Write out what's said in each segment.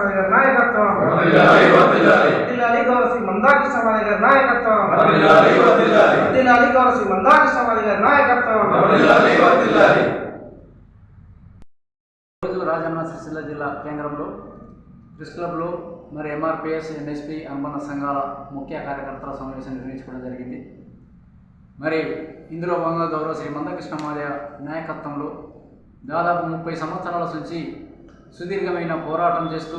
నాయకత్వం. నాయకత్వం. రాజన్న సిరిసిల్ల జిల్లా కేంద్రంలో ప్రెస్ క్లబ్లో మరి ఎంఆర్పిఎస్ ఎన్ఎస్పి అనుబంధ సంఘాల ముఖ్య కార్యకర్తల సమావేశం నిర్వహించుకోవడం జరిగింది. మరి ఇందులో భాగంగా గౌరవ శ్రీ మందకృష్ణ మాల్య నాయకత్వంలో దాదాపు ముప్పై సంవత్సరాల నుంచి సుదీర్ఘమైన పోరాటం చేస్తూ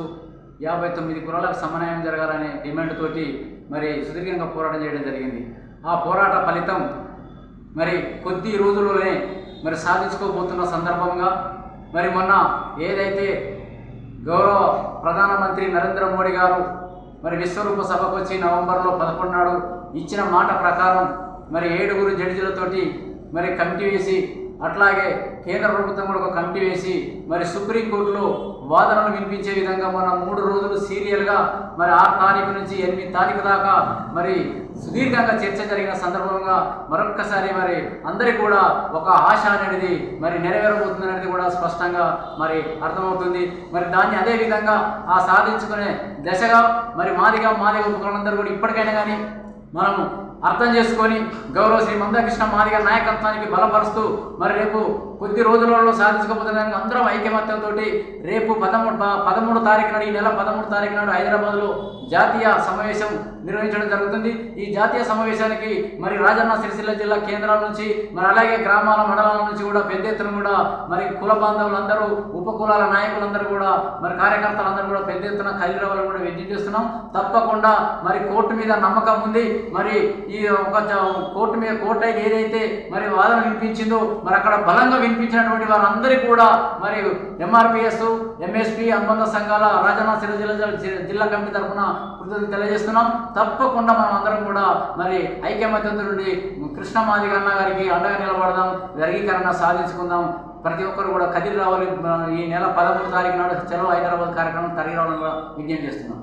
యాభై తొమ్మిది కులాలకు సమన్వయం జరగాలనే డిమాండ్ తోటి మరి సుదీర్ఘంగా పోరాటం చేయడం జరిగింది. ఆ పోరాట ఫలితం మరి కొద్ది రోజుల్లోనే మరి సాధించుకోబోతున్న సందర్భంగా మరి మొన్న ఏదైతే గౌరవ ప్రధానమంత్రి నరేంద్ర మోడీ గారు మరి విశ్వరూప సభకు వచ్చి నవంబర్లో పదకొండు నాడు ఇచ్చిన మాట ప్రకారం మరి ఏడుగురు జడ్జిలతోటి మరి కమిటీ వేసి అట్లాగే కేంద్ర ప్రభుత్వం కూడా ఒక కమిటీ వేసి మరి సుప్రీంకోర్టులో వాదనలు వినిపించే విధంగా మన మూడు రోజులు సీరియల్గా మరి ఆరు తారీఖు నుంచి ఎనిమిది తారీఖు దాకా మరి సుదీర్ఘంగా చర్చ జరిగిన సందర్భంగా మరొక్కసారి మరి అందరికీ కూడా ఒక ఆశ అనేది మరి నెరవేరబోతుంది అనేది కూడా స్పష్టంగా మరి అర్థమవుతుంది. మరి దాన్ని అదే విధంగా ఆ సాధించుకునే దశగా మరి మాదిగా మాదిగా ఉపకులందరూ కూడా ఇప్పటికైనా కానీ మనము అర్థం చేసుకొని గౌరవ శ్రీ మందకృష్ణ మాదిగ నాయకత్వానికి బలపరుస్తూ మరి రేపు కొద్ది రోజులలో సాధించకపోతుందని అందరం ఐకమత్యంతో రేపు పదమూడు పదమూడు తారీఖు నాడు ఈ నెల పదమూడు తారీఖు నాడు హైదరాబాద్లో జాతీయ సమావేశం నిర్వహించడం జరుగుతుంది. ఈ జాతీయ సమావేశానికి మరి రాజన్న సిరిసిల్ల జిల్లా కేంద్రాల నుంచి మరి అలాగే గ్రామాల మండలాల నుంచి కూడా పెద్ద ఎత్తున కూడా మరి కుల బాంధవులందరూ ఉప కులాల నాయకులందరూ కూడా మరి కార్యకర్తలందరూ కూడా పెద్ద ఎత్తున కదిలి కూడా విజ్ఞప్తి చేస్తున్నాం. తప్పకుండా మరి కోర్టు మీద నమ్మకం ఉంది. మరి ఈ ఒక కోర్టు మీద కోర్టు అయితే ఏదైతే మరి వాదన వినిపించిందో మరి అక్కడ బలంగా వినిపించినటువంటి వారందరికీ కూడా మరి ఎంఆర్పిఎస్ ఎంఎస్పి అనుబంధ సంఘాల రాజన్న సిరిసిల్ల జిల్లా జిల్లా కమిటీ తరఫున కృతజ్ఞత తెలియజేస్తున్నాం. తప్పకుండా మనం అందరం కూడా మరి ఐక్యమత్యంతో నుండి కృష్ణ మాదిగ అన్న గారికి అండగా నిలబడదాం వర్గీకరణ సాధించుకుందాం. ప్రతి ఒక్కరు కూడా కదిలి రావాలి. ఈ నెల పదమూడు తారీఖు నాడు సెలవు హైదరాబాద్ కార్యక్రమం తరలి రావాలని కూడా విజ్ఞప్తి చేస్తున్నాం.